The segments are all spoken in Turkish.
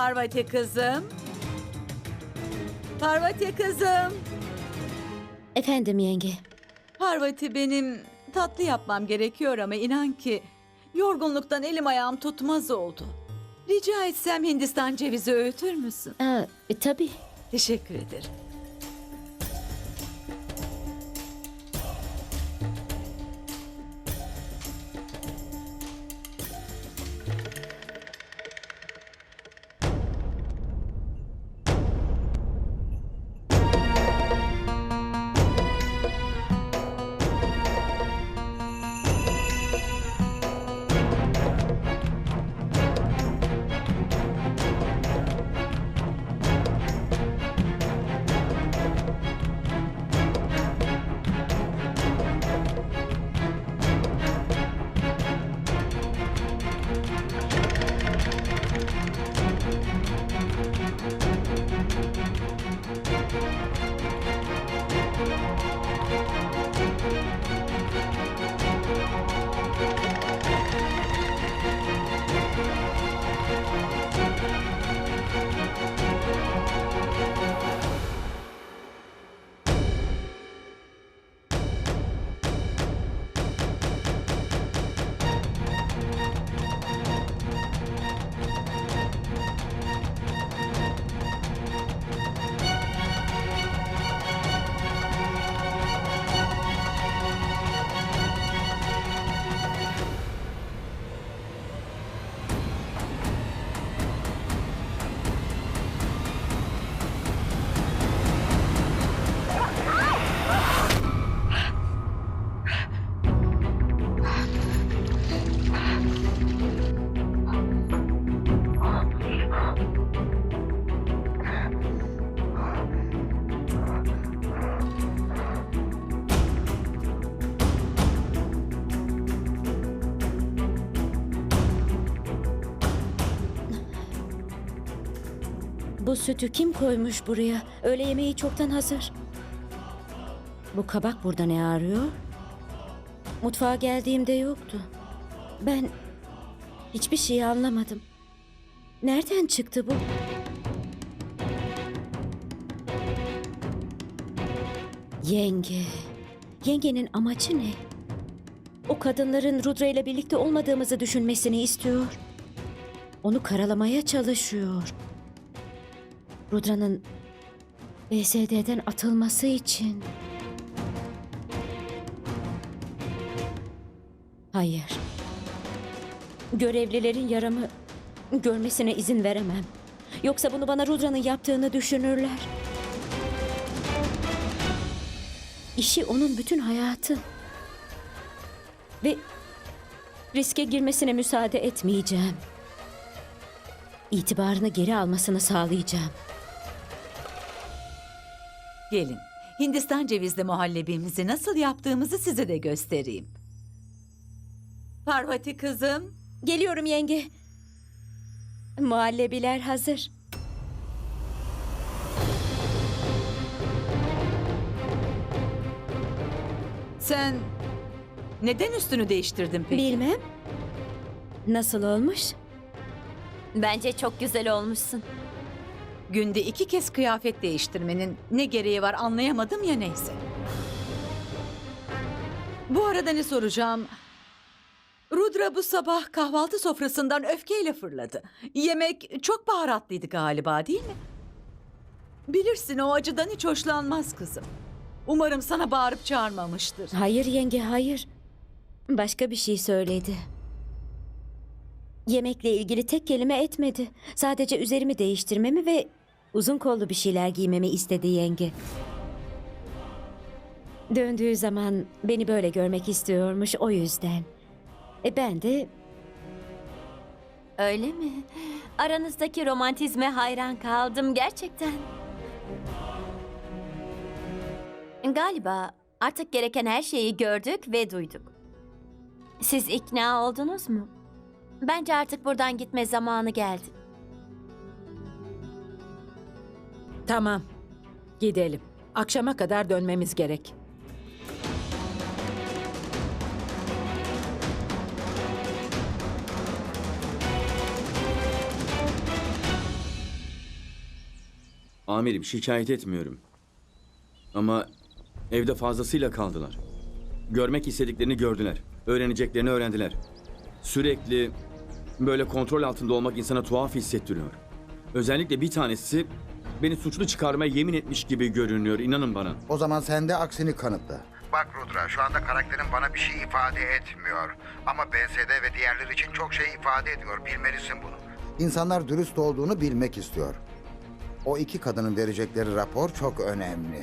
Parvati kızım. Parvati kızım. Efendim yenge. Parvati benim tatlı yapmam gerekiyor ama inan ki yorgunluktan elim ayağım tutmaz oldu. Rica etsem Hindistan cevizi öğütür müsün? Aa, e, tabii. Teşekkür ederim. Sütü kim koymuş buraya? Öğle yemeği çoktan hazır. Bu kabak burada ne arıyor? Mutfağa geldiğimde yoktu. Ben hiçbir şey anlamadım. Nereden çıktı bu? Yenge. Yengenin amacı ne? O kadınların Rudra ile birlikte olmadığımızı düşünmesini istiyor. Onu karalamaya çalışıyor. Rudra'nın BSD'den atılması için. Hayır. Görevlilerin yaramı görmesine izin veremem. Yoksa bunu bana Rudra'nın yaptığını düşünürler. İşi onun bütün hayatı. Ve riske girmesine müsaade etmeyeceğim. İtibarını geri almasını sağlayacağım. Gelin. Hindistan cevizli muhallebimizi nasıl yaptığımızı size de göstereyim. Parvati kızım. Geliyorum yenge. Muhallebiler hazır. Sen neden üstünü değiştirdin peki? Bilmem. Nasıl olmuş? Bence çok güzel olmuşsun. Günde iki kez kıyafet değiştirmenin ne gereği var anlayamadım ya neyse. Bu arada ne soracağım? Rudra bu sabah kahvaltı sofrasından öfkeyle fırladı. Yemek çok baharatlıydı galiba değil mi? Bilirsin o acıdan hiç hoşlanmaz kızım. Umarım sana bağırıp çağırmamıştır. Hayır yenge hayır. Başka bir şey söyledi. Yemekle ilgili tek kelime etmedi. Sadece üzerimi değiştirmemi ve uzun kollu bir şeyler giymemi istedi yenge. Döndüğü zaman beni böyle görmek istiyormuş o yüzden. E ben de Öyle mi? Aranızdaki romantizme hayran kaldım gerçekten. Galiba artık gereken her şeyi gördük ve duyduk. Siz ikna oldunuz mu? Bence artık buradan gitme zamanı geldi. Tamam. Gidelim. Akşama kadar dönmemiz gerek. Amirim şikayet etmiyorum. Ama evde fazlasıyla kaldılar. Görmek istediklerini gördüler. Öğreneceklerini öğrendiler. Sürekli böyle kontrol altında olmak insana tuhaf hissettiriyor. Özellikle bir tanesi beni suçlu çıkarmaya yemin etmiş gibi görünüyor. inanın bana. O zaman sen de aksini kanıtla. Bak Rudra şu anda karakterin bana bir şey ifade etmiyor. Ama BSD ve diğerleri için çok şey ifade ediyor. Bilmelisin bunu. İnsanlar dürüst olduğunu bilmek istiyor. O iki kadının verecekleri rapor çok önemli.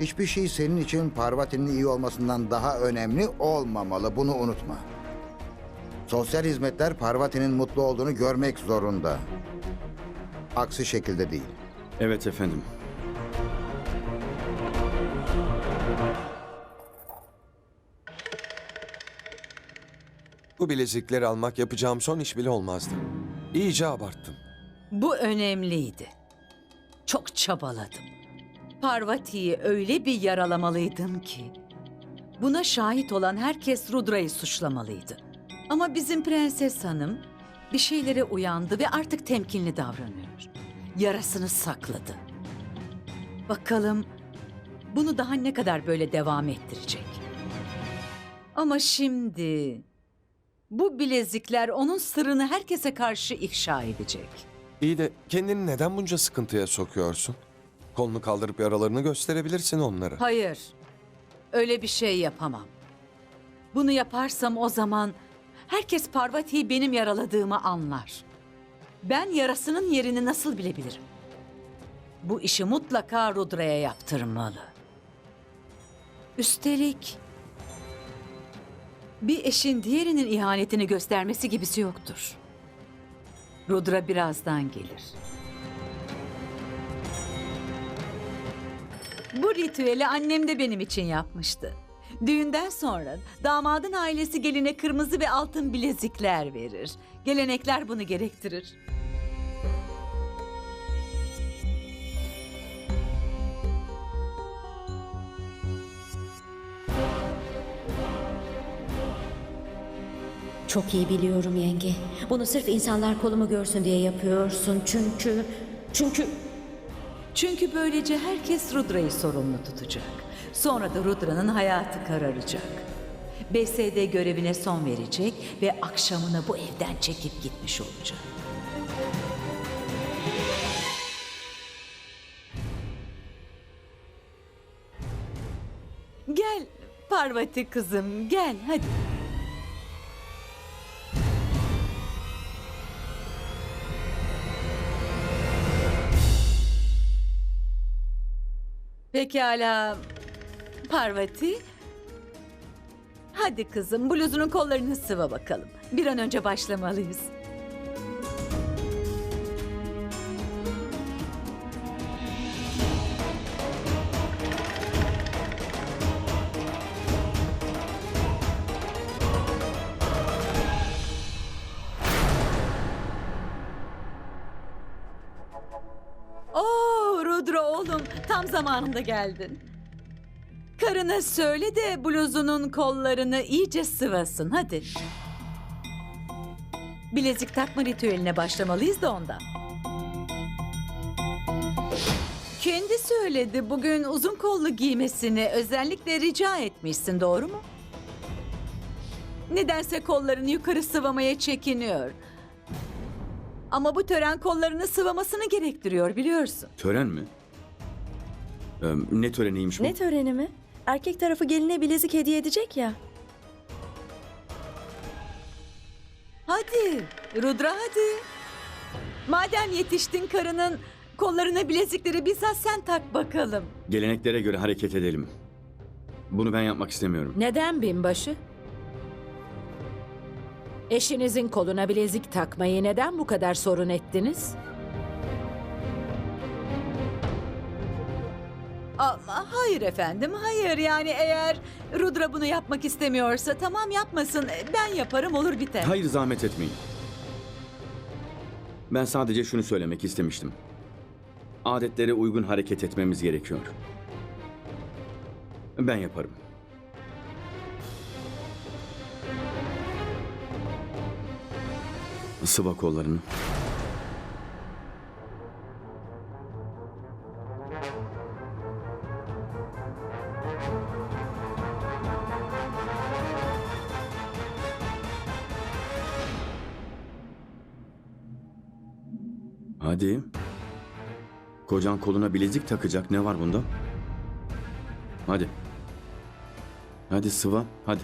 Hiçbir şey senin için Parvati'nin iyi olmasından daha önemli olmamalı. Bunu unutma. Sosyal hizmetler Parvati'nin mutlu olduğunu görmek zorunda. Aksi şekilde değil. Evet efendim. Bu bilezikleri almak yapacağım son iş bile olmazdı. İyice abarttım. Bu önemliydi. Çok çabaladım. Parvati'yi öyle bir yaralamalıydım ki. Buna şahit olan herkes Rudra'yı suçlamalıydı. Ama bizim prenses hanım bir şeylere uyandı ve artık temkinli davranıyor. Yarasını sakladı. Bakalım bunu daha ne kadar böyle devam ettirecek. Ama şimdi bu bilezikler onun sırrını herkese karşı ifşa edecek. İyi de kendini neden bunca sıkıntıya sokuyorsun? Kolunu kaldırıp yaralarını gösterebilirsin onlara. Hayır. Öyle bir şey yapamam. Bunu yaparsam o zaman herkes Parvati'yi benim yaraladığımı anlar. Ben yarasının yerini nasıl bilebilirim? Bu işi mutlaka Rudra'ya yaptırmalı. Üstelik bir eşin diğerinin ihanetini göstermesi gibisi yoktur. Rudra birazdan gelir. Bu ritüeli annem de benim için yapmıştı. Düğünden sonra damadın ailesi geline kırmızı ve altın bilezikler verir. Gelenekler bunu gerektirir. Çok iyi biliyorum yenge. Bunu sırf insanlar kolumu görsün diye yapıyorsun. Çünkü... Çünkü... Çünkü böylece herkes Rudra'yı sorumlu tutacak. Sonra da Rudra'nın hayatı kararacak. BSD görevine son verecek ve akşamına bu evden çekip gitmiş olacak. Gel Parvati kızım gel hadi. Pekala Parvati. Hadi kızım bluzunun kollarını sıva bakalım. Bir an önce başlamalıyız. Oo Rudra oğlum tam zamanında geldin. Karına söyle de bluzunun kollarını iyice sıvasın hadi. Bilezik takma ritüeline başlamalıyız da ondan. Kendi söyledi bugün uzun kollu giymesini özellikle rica etmişsin doğru mu? Nedense kollarını yukarı sıvamaya çekiniyor. Ama bu tören kollarını sıvamasını gerektiriyor biliyorsun. Tören mi? Ee, ne töreniymiş bu? Ne töreni mi? Erkek tarafı geline bilezik hediye edecek ya. Hadi Rudra hadi. Madem yetiştin karının kollarına bilezikleri bizzat sen tak bakalım. Geleneklere göre hareket edelim. Bunu ben yapmak istemiyorum. Neden binbaşı? Eşinizin koluna bilezik takmayı neden bu kadar sorun ettiniz? Ama hayır efendim hayır yani eğer Rudra bunu yapmak istemiyorsa tamam yapmasın ben yaparım olur biter. Hayır zahmet etmeyin. Ben sadece şunu söylemek istemiştim. Adetlere uygun hareket etmemiz gerekiyor. Ben yaparım. Sıva kollarını. Kocan koluna bilezik takacak. Ne var bunda? Hadi. Hadi sıva. Hadi.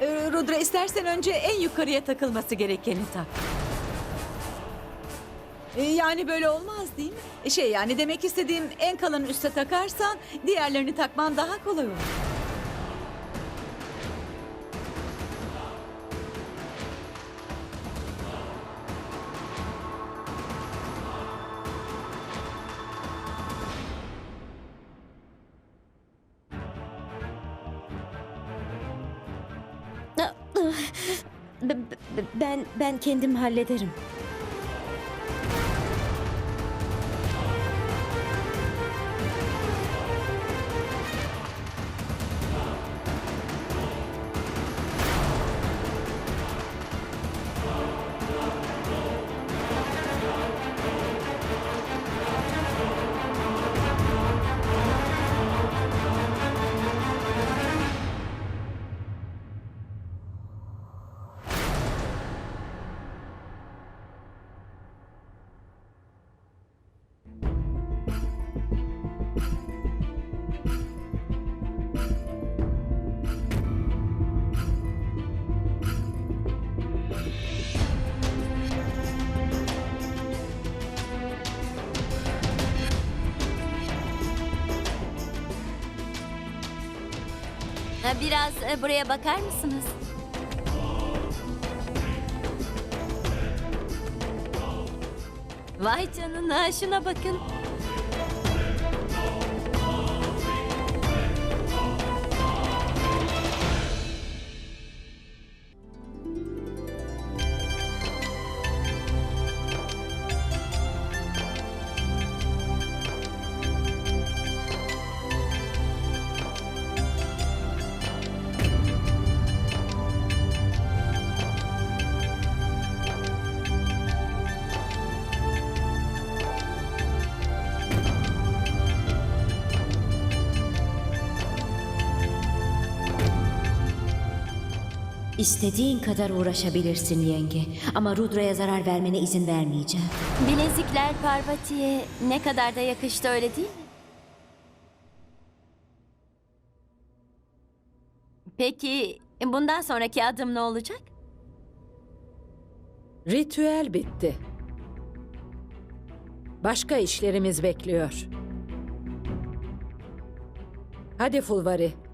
Ee, Rudra istersen önce en yukarıya takılması gerekeni tak. Ee, Yani böyle olmaz değil mi? Şey yani demek istediğim en kalın üste takarsan diğerlerini takman daha kolay olur. B- b- Ben ben kendim hallederim. Biraz e, buraya bakar mısınız? Vay canına şuna bakın. İstediğin kadar uğraşabilirsin yenge. Ama Rudra'ya zarar vermene izin vermeyeceğim. Bilezikler Parvati'ye ne kadar da yakıştı öyle değil mi? Peki bundan sonraki adım ne olacak? Ritüel bitti. Başka işlerimiz bekliyor. Hadi Fulvari.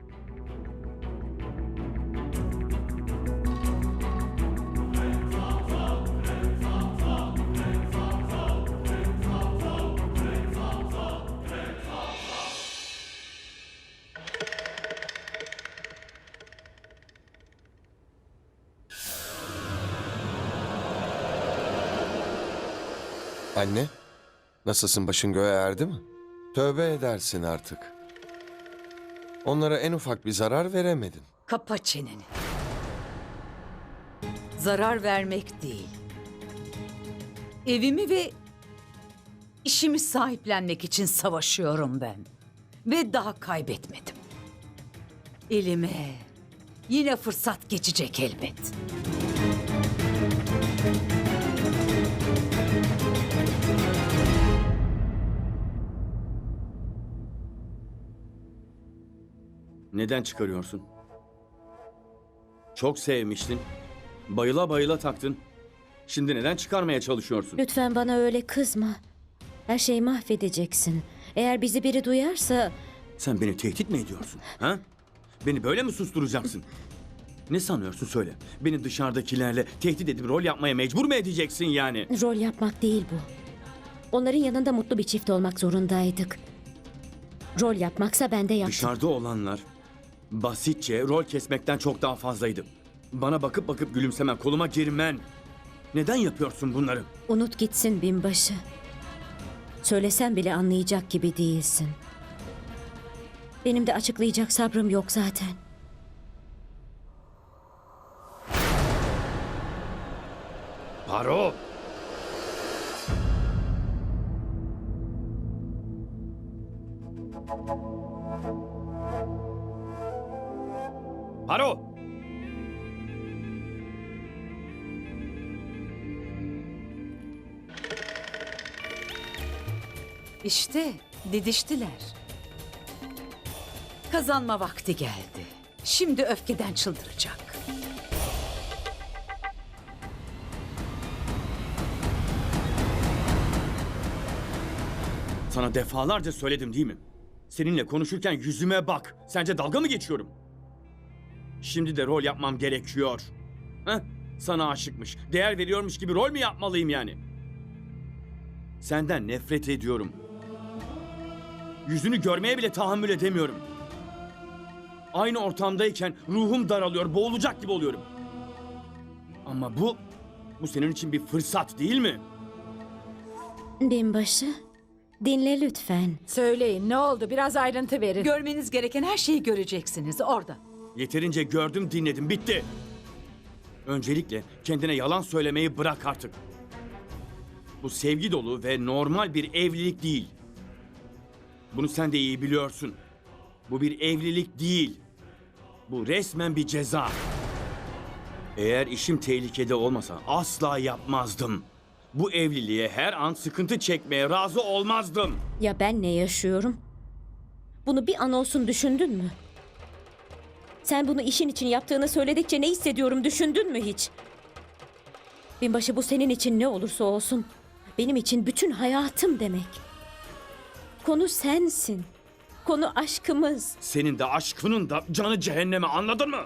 Nasılsın başın göğe erdi mi? Tövbe edersin artık. Onlara en ufak bir zarar veremedin. Kapa çeneni. Zarar vermek değil. Evimi ve işimi sahiplenmek için savaşıyorum ben. Ve daha kaybetmedim. Elime yine fırsat geçecek elbet. Neden çıkarıyorsun? Çok sevmiştin. Bayıla bayıla taktın. Şimdi neden çıkarmaya çalışıyorsun? Lütfen bana öyle kızma. Her şeyi mahvedeceksin. Eğer bizi biri duyarsa Sen beni tehdit mi ediyorsun? Ha? Beni böyle mi susturacaksın? Ne sanıyorsun söyle. Beni dışarıdakilerle tehdit edip rol yapmaya mecbur mu edeceksin yani? rol yapmak değil bu. Onların yanında mutlu bir çift olmak zorundaydık. Rol yapmaksa ben de yaptım. Dışarıda olanlar basitçe rol kesmekten çok daha fazlaydı. Bana bakıp bakıp gülümsemen, koluma girmen. Neden yapıyorsun bunları? Unut gitsin binbaşı. Söylesem bile anlayacak gibi değilsin. Benim de açıklayacak sabrım yok zaten. Haro! Haro! İşte didiştiler. Kazanma vakti geldi. Şimdi öfkeden çıldıracak. Sana defalarca söyledim değil mi? Seninle konuşurken yüzüme bak. Sence dalga mı geçiyorum? Şimdi de rol yapmam gerekiyor. Heh? Sana aşıkmış, değer veriyormuş gibi rol mü yapmalıyım yani? Senden nefret ediyorum. Yüzünü görmeye bile tahammül edemiyorum. Aynı ortamdayken ruhum daralıyor, boğulacak gibi oluyorum. Ama bu, bu senin için bir fırsat değil mi? Binbaşı, dinle lütfen. Söyleyin ne oldu? Biraz ayrıntı verin. Görmeniz gereken her şeyi göreceksiniz orada. Yeterince gördüm, dinledim, bitti. Öncelikle kendine yalan söylemeyi bırak artık. Bu sevgi dolu ve normal bir evlilik değil. Bunu sen de iyi biliyorsun. Bu bir evlilik değil. Bu resmen bir ceza. Eğer işim tehlikede olmasa asla yapmazdım. Bu evliliğe her an sıkıntı çekmeye razı olmazdım. Ya ben ne yaşıyorum? Bunu bir an olsun düşündün mü? Sen bunu işin için yaptığını söyledikçe ne hissediyorum düşündün mü hiç? Binbaşı bu senin için ne olursa olsun. Benim için bütün hayatım demek. Konu sensin. Konu aşkımız. Senin de aşkının da canı cehenneme anladın mı?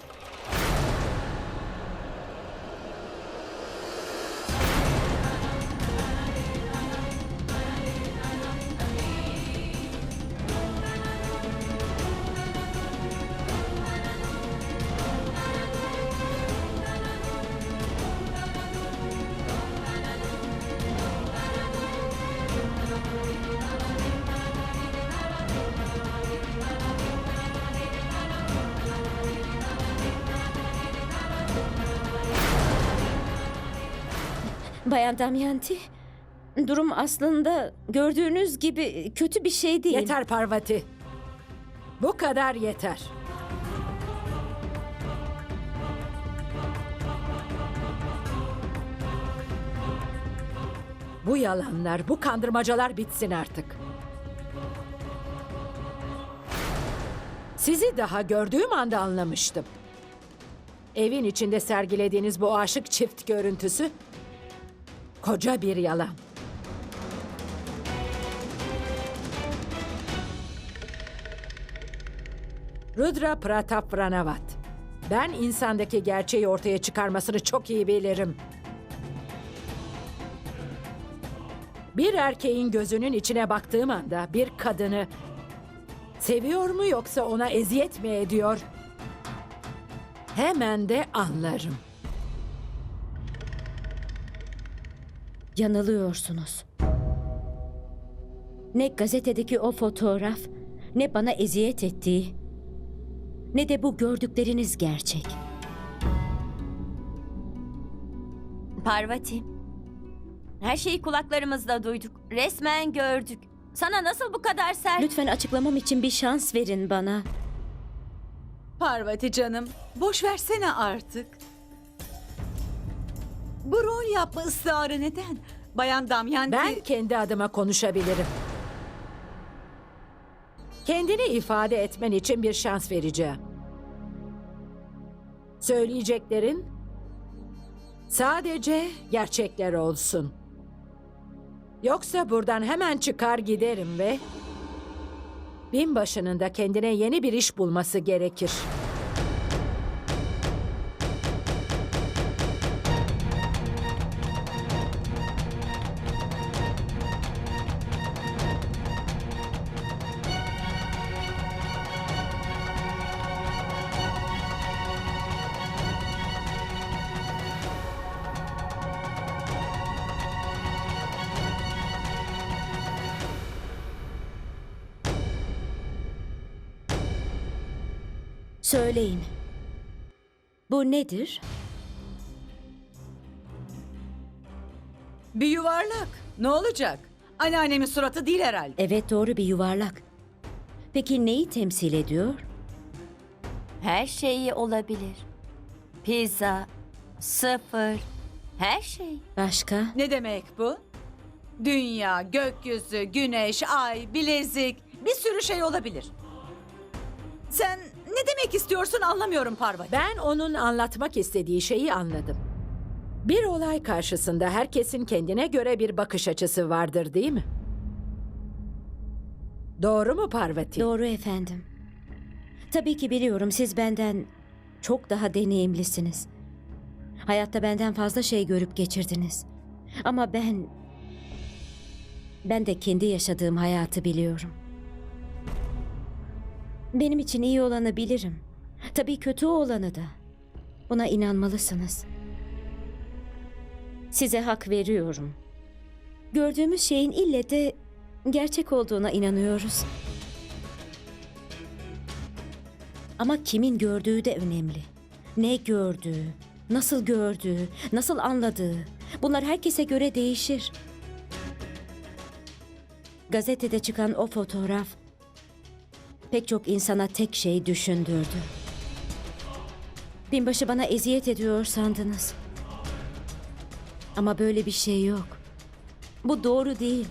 Bayan Damyanti, durum aslında gördüğünüz gibi kötü bir şey değil. Yeter Parvati. Bu kadar yeter. Bu yalanlar, bu kandırmacalar bitsin artık. Sizi daha gördüğüm anda anlamıştım. Evin içinde sergilediğiniz bu aşık çift görüntüsü koca bir yalan. Rudra Pratap Pranavat. Ben insandaki gerçeği ortaya çıkarmasını çok iyi bilirim. Bir erkeğin gözünün içine baktığım anda bir kadını seviyor mu yoksa ona eziyet mi ediyor? Hemen de anlarım. Yanılıyorsunuz. Ne gazetedeki o fotoğraf, ne bana eziyet ettiği, ne de bu gördükleriniz gerçek. Parvati. Her şeyi kulaklarımızla duyduk. Resmen gördük. Sana nasıl bu kadar sert? Lütfen açıklamam için bir şans verin bana. Parvati canım, boş versene artık. Bu rol yapma ısrarı neden? Bayan Damyanti... Ben kendi adıma konuşabilirim. Kendini ifade etmen için bir şans vereceğim. Söyleyeceklerin sadece gerçekler olsun. Yoksa buradan hemen çıkar giderim ve binbaşının da kendine yeni bir iş bulması gerekir. Söyleyin. Bu nedir? Bir yuvarlak. Ne olacak? Anneannemin suratı değil herhalde. Evet doğru bir yuvarlak. Peki neyi temsil ediyor? Her şeyi olabilir. Pizza, sıfır, her şey. Başka? Ne demek bu? Dünya, gökyüzü, güneş, ay, bilezik bir sürü şey olabilir. Sen ne demek istiyorsun anlamıyorum Parvati. Ben onun anlatmak istediği şeyi anladım. Bir olay karşısında herkesin kendine göre bir bakış açısı vardır değil mi? Doğru mu Parvati? Doğru efendim. Tabii ki biliyorum siz benden çok daha deneyimlisiniz. Hayatta benden fazla şey görüp geçirdiniz. Ama ben ben de kendi yaşadığım hayatı biliyorum. Benim için iyi olanı bilirim. Tabii kötü olanı da. Buna inanmalısınız. Size hak veriyorum. Gördüğümüz şeyin ille de gerçek olduğuna inanıyoruz. Ama kimin gördüğü de önemli. Ne gördüğü, nasıl gördüğü, nasıl anladığı. Bunlar herkese göre değişir. Gazetede çıkan o fotoğraf pek çok insana tek şey düşündürdü. Binbaşı bana eziyet ediyor sandınız. Ama böyle bir şey yok. Bu doğru değil.